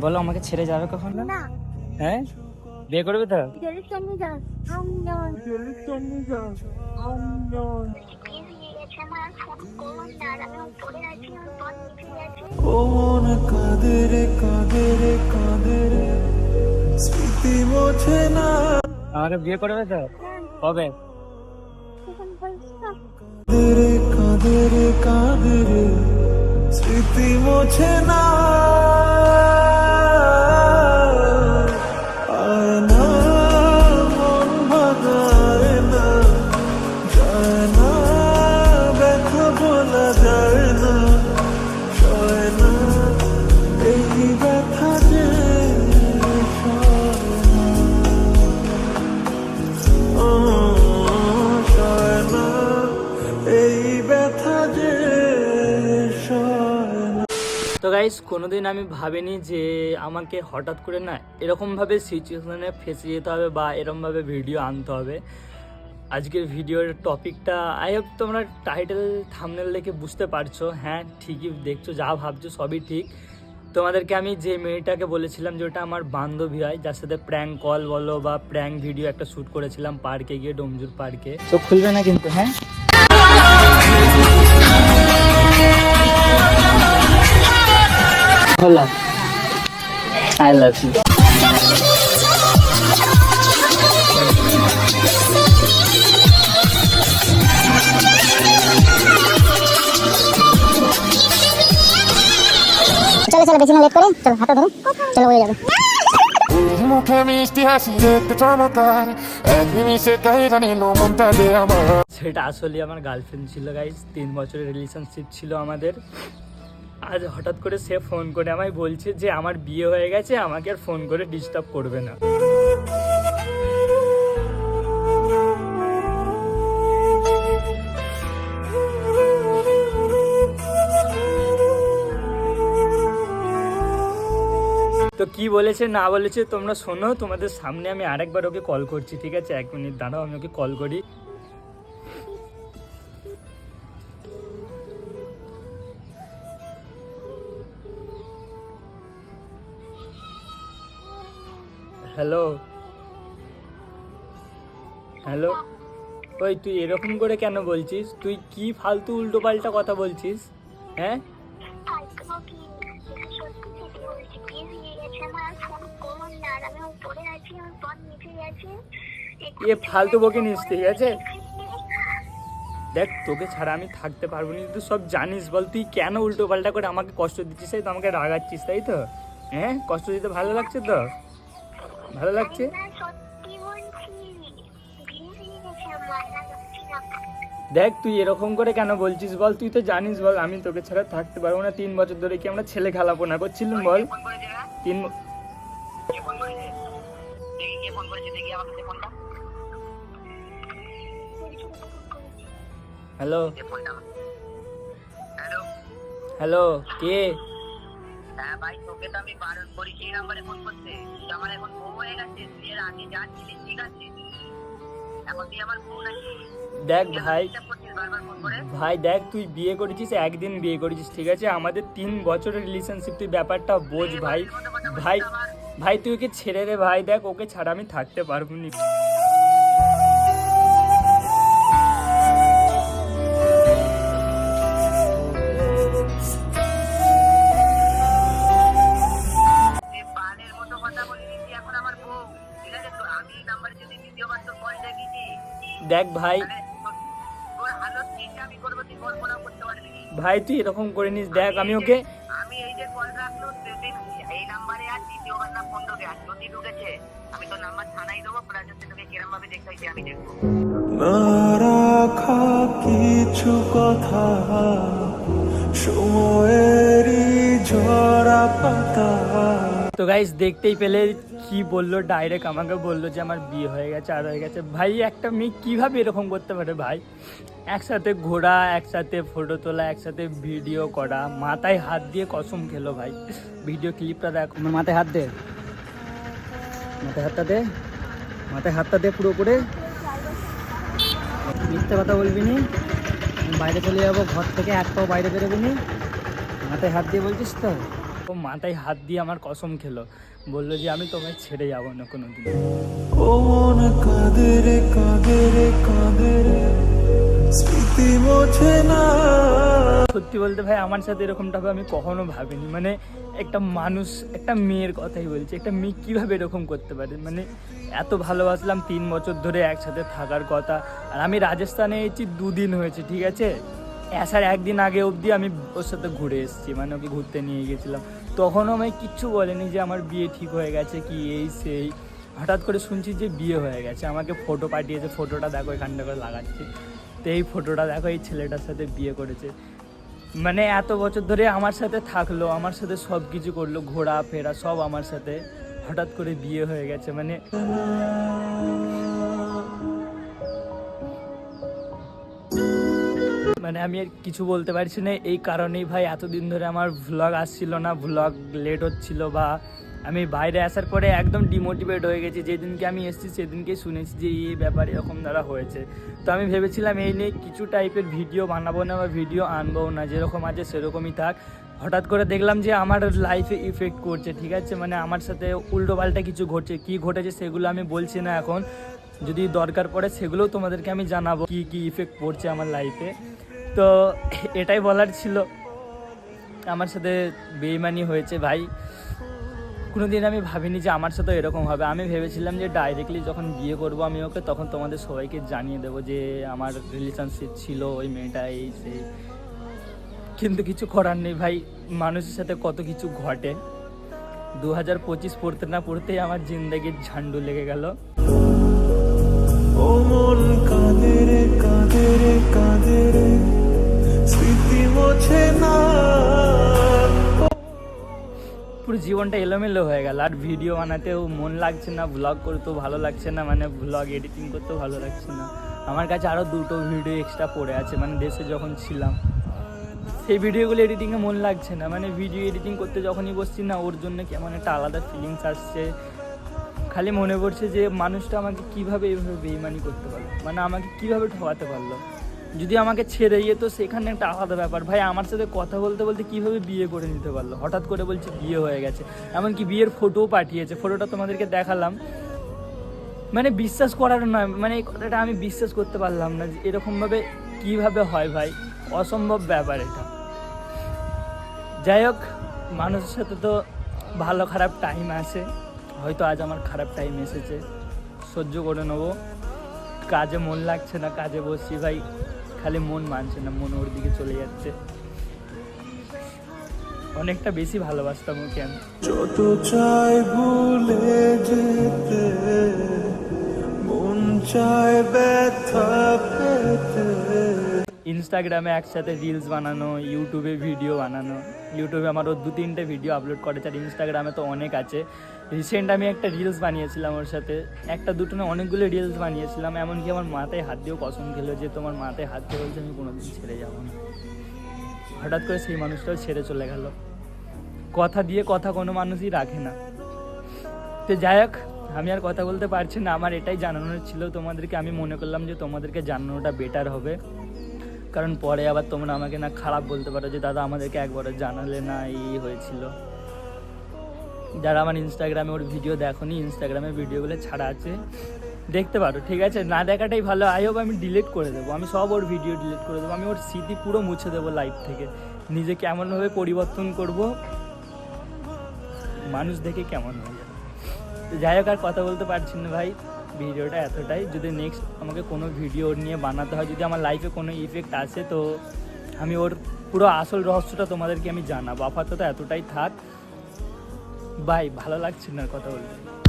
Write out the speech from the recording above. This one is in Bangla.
বলো আমাকে ছেড়ে যাবে কখন? না। হ্যাঁ? বিয়ে করবে তো? জেলের সঙ্গে যান আমজন জেলের সঙ্গে যান আমজন ও মন কাঁদে রে কাঁদে রে কাঁদে রে স্মৃতি মোছে না। আমাকে বিয়ে করবে তো? কবে এখন বলছি না রে কাঁদে রে কাঁদে রে স্মৃতি মোছে না। গাইস কোনোদিন আমি ভাবিনি যে আমাকে হঠাৎ করে না এরকমভাবে সিচুয়েশনে ফেসে যেতে হবে বা এরকমভাবে ভিডিও আনতে হবে। আজকের ভিডিওর টপিকটা আই হোপ তোমরা টাইটেল থামনেল দেখে বুঝতে পারছ। হ্যাঁ ঠিকই দেখছ, যা ভাবছ সবই ঠিক। তোমাদেরকে আমি যে মেয়েটাকে বলেছিলাম যে ওটা আমার বান্ধবী হয়, যার সাথে প্র্যাঙ্ক কল বলো বা প্র্যাঙ্ক ভিডিও একটা শ্যুট করেছিলাম পার্কে গিয়ে, ডোমজুর পার্কে চোখ খুলবে না কিন্তু হ্যাঁ? হলো আই লাভ ইউ চলো চলো বেশি না লেট করে চলো হাতে ধরো চলো যাবে। মুখে মিষ্টি হাসি দেখতে চমৎকার এক নিমিষে তাই জানিল মনটা যে আমার। সেটা আসলে আমার গার্লফ্রেন্ড ছিল গাইস তিন বছরের রিলেশনশিপ ছিল আমাদের। আজ হঠাৎ করে সে ফোন করে আমায় বলছে যে আমার বিয়ে হয়ে গেছে, আমাকে আর ফোন করে ডিস্টার্ব করবে না। তো কি বলেছে, না বলেছে, তোমরা শোনো, তোমাদের সামনে আমি আরেকবার ওকে কল করছি, ঠিক আছে? এক মিনিট, দাঁড়াও, আমি ওকে কল করি। হ্যালো? হ্যালো? ওই তুই এরকম করে কেন বলছিস? তুই কি ফালতু উল্টো পাল্টা কথা বলছিস? হ্যাঁ? এ ফালতু বকে নিস, ঠিক আছে? দেখ, তোকে ছাড়া আমি থাকতে পারব না, তুই সব জানিস, বল তুই কেন উল্টো পাল্টা করে আমাকে কষ্ট দিচ্ছিস? তাই তো আমাকে রাগাচ্ছিস, তাই তো? হ্যাঁ? কষ্ট দিতে ভালো লাগছে তো? ভালো লাগছে? দেখ তুই এরকম করে কেন বলছিস বল? তুই তো জানিস বল আমি তোকে ছাড়া থাকতে পারব না। তিন বছর ধরে কি আমরা ছেলে খেলাবো না? করছিলাম বল? তিন হ্যালো। হ্যালো কে? ভাই তোকে তো আমি বারণ করি সেই নাম্বারে ফোন করতে তুই আমার এখন বউ হয়ে গেছে তুই এর আগে যা ঠিক আছে। এখন তুই আমার বউ নাকি? দেখ ভাই ভাই দেখ তুই বিয়ে করেছিস একদিন বিয়ে করেছিস ঠিক আছে? আমাদের তিন বছরের রিলেশনশিপ তুই ব্যাপারটা বোঝ ভাই। ভাই ভাই তুই ওকে ছেড়ে দে ভাই। দেখ ওকে ছাড়া আমি থাকতে পারব না। পারবি না। ভাই তুই এরকম করে নিস দেখ আমি ওকে আমি এই যে কল রাখল এই নাম্বারে আর দ্বিতীয়বার না ফোন ঢোকে। আর যদি ঢুকেছে আমি তোর নাম্বার থানায় দেবো প্লাস হচ্ছে তোকে কিরম ভাবে দেখতে হয়েছে আমি দেখব। না রাখা কিছু কথা সময়েরই ঝরা পাতা। তো গাইস দেখতেই পেলে কি বলল? ডাইরেক্ট আমাকে বলল যে আমার বিয়ে হয়ে গেছে, আর হয়ে গেছে। ভাই, একটা মেয়ে কীভাবে এরকম করতে পারে ভাই? একসাথে ঘোরা, একসাথে ফটো তোলা, একসাথে ভিডিও করা, মাথায় হাত দিয়ে কসম খেলো ভাই। ভিডিও ক্লিপটা দেখ। আমার মাথায় হাত দে। মাথায় হাতটা দে। মাথায় হাতটা দে পুরো করে। মিথ্যে কথা বলবি নি। বাইরে চলে যাব, ঘর থেকে এক পাও বাইরে বেরোবি নি। মাথায় হাত দিয়ে বলছিস তো? ও মাথায় হাত দিয়ে আমার কসম খেলো। বলল যে আমি তোমায় ছেড়ে যাব না কোনো দিন সত্যি বলতে ভাই আমার সাথে এরকমটা হবে আমি কখনো ভাবিনি। মানে একটা মানুষ একটা মেয়ের কথাই বলছি একটা মেয়ে কীভাবে এরকম করতে পারে? মানে এত ভালোবাসলাম তিন বছর ধরে একসাথে থাকার কথা। আর আমি রাজস্থানে এসেছি দুদিন হয়েছে ঠিক আছে? আসার একদিন আগে অবধি আমি ওর সাথে ঘুরে এসেছি মানে ওকে ঘুরতে নিয়ে গেছিলাম। তখনও আমায় কিচ্ছু বলেনি যে আমার বিয়ে ঠিক হয়ে গেছে কি এই সেই। হঠাৎ করে শুনছি যে বিয়ে হয়ে গেছে। আমাকে ফটো পাঠিয়েছে ফটোটা দেখো, এখানটা করে লাগাচ্ছে। তো এই ফটোটা দেখো, এই ছেলেটার সাথে বিয়ে করেছে। মানে এত বছর ধরে আমার সাথে থাকল, আমার সাথে সব কিছু করল ঘোরা ফেরা সব আমার সাথে। হঠাৎ করে বিয়ে হয়ে গেছে মানে মানে আমি আর কিছু বলতে পারছি না। এই কারণেই ভাই এতদিন ধরে আমার ভ্লগ আসছিল না ভ্লগ লেট হচ্ছিল বা আমি বাইরে আসার পরে একদম ডিমোটিভেট হয়ে গেছি। যেদিনকে আমি এসেছি, সেদিনকে শুনেছি যে এই ব্যাপার এরকম দ্বারা হয়েছে। তো আমি ভেবেছিলাম এই নিয়ে কিছু টাইপের ভিডিও বানাবো না বা ভিডিও আনব না, যেরকম আছে সেরকমই থাক। হঠাৎ করে দেখলাম যে আমার লাইফে ইফেক্ট করছে, ঠিক আছে? মানে আমার সাথে উল্টো পাল্টা কিছু ঘটছে। কি ঘটেছে সেগুলো আমি বলছি না এখন। যদি দরকার পড়ে সেগুলোও তোমাদেরকে আমি জানাব কি কি ইফেক্ট পড়ছে আমার লাইফে তো এটাই বলার ছিল। আমার সাথে বেইমানি হয়েছে ভাই। কোনোদিন আমি ভাবিনি যে আমার সাথে এরকম হবে। আমি ভেবেছিলাম যে ডাইরেক্টলি যখন বিয়ে করব আমি ওকে, তখন তোমাদের সবাইকে জানিয়ে দেবো যে আমার রিলেশনশিপ ছিল ওই মেয়েটা, এই সেই কিন্তু কিছু করার নেই ভাই। মানুষের সাথে কত কিছু ঘটে। দু হাজার পঁচিশ পড়তে না পড়তেই আমার জিন্দগির ঝান্ডু লেগে গেল। ও কাঁদে কাঁদে কাঁদে না। পুরো জীবনটা এলোমেলো হয়ে গেল, আর ভিডিও বানাতেও মন লাগছে না ব্লগ করতেও ভালো লাগছে না মানে ব্লগ এডিটিং করতেও ভালো লাগছে না। আমার কাছে আরও দুটো ভিডিও এক্সট্রা পড়ে আছে মানে দেশে যখন ছিলাম, সেই ভিডিওগুলো এডিটিংয়ে মন লাগছে না মানে ভিডিও এডিটিং করতে যখনই বসছি না, ওর জন্য কেমন একটা আলাদা ফিলিংস আসছে। খালি মনে পড়ছে যে, মানুষটা আমাকে কীভাবে এইভাবে বেইমানি করতে পারল মানে আমাকে কীভাবে ঠকাতে পারল। যদি আমাকে ছেড়ে গিয়ে তো সেখানে একটা আলাদা ব্যাপার। ভাই, আমার সাথে কথা বলতে বলতে কীভাবে বিয়ে করে নিতে পারল? হঠাৎ করে বলছে বিয়ে হয়ে গেছে। এমনকি বিয়ের ফটোও পাঠিয়েছে। ফটোটা তোমাদেরকে দেখালাম। মানে বিশ্বাস করার নয়। মানে এই কথাটা আমি বিশ্বাস করতে পারলাম না যে এরকমভাবে কীভাবে হয় ভাই। অসম্ভব ব্যাপার এটা। যাই হোক, মানুষের সাথে তো ভালো খারাপ টাইম আসে হয়তো আজ আমার খারাপ টাইম এসেছে। সহ্য করে নেব। কাজে মন লাগছে না, কাজে বসছি ভাই। খালি মন মানছে না মন ওর দিকে চলে যাচ্ছে। অনেকটা বেশি ভালোবাসতাম ওকে আমি। যত চাই ভুলে যেতে মন চায় ব্যথা পেতে। ইনস্টাগ্রামে একসাথে রিলস বানানো ইউটিউবে ভিডিও বানানো। ইউটিউবে আমারও দু তিনটে ভিডিও আপলোড করেছে আর ইনস্টাগ্রামে তো অনেক আছে। রিসেন্ট আমি একটা রিলস বানিয়েছিলাম ওর সাথে। একটা দুটো না অনেকগুলো রিলস বানিয়েছিলাম, এমনকি আমার মাথায় হাত দিয়েও কসম খেলো যে তোমার মাথায় হাত দিয়ে বলছে আমি কোনোদিন ছেড়ে যাব না। হঠাৎ করে সেই মানুষটাও ছেড়ে চলে গেল। কথা দিয়ে কথা কোনো মানুষই রাখে না। তো যাই হোক, আমি আর কথা বলতে পারছি না, আমার এটাই জানানোর ছিল তোমাদেরকে। আমি মনে করলাম যে তোমাদেরকে জানানোটা বেটার হবে। কারণ পরে আবার তোমরা আমাকে না খারাপ বলতে পারো যে, দাদা, আমাদেরকে একবারও জানালে না, এই হয়েছিল। যারা আমার ইনস্টাগ্রামে ওর ভিডিও দেখোনি ইনস্টাগ্রামে ভিডিওগুলো ছাড়া আছে, দেখতে পারো, ঠিক আছে? না দেখাটাই ভালো আই হোপ আমি ডিলিট করে দেবো, আমি সব ওর ভিডিও ডিলিট করে দেবো, আমি ওর স্মৃতি পুরো মুছে দেবো লাইফ থেকে। নিজে কেমনভাবে পরিবর্তন করব, মানুষ দেখে কেমন হয়ে যাবে। যাই হোক, আর কথা বলতে পারছি না ভাই, ভিডিওটা এতটাই। যদি নেক্সট আমাকে কোনো ভিডিও ওর নিয়ে বানাতে হয়, যদি আমার লাইফে কোনো ইফেক্ট আসে, তো আমি ওর পুরো আসল রহস্যটা তোমাদেরকে আমি জানাব। আপাতত এতটাই থাক। বাই ভালো লাগছে না কথা বলতে।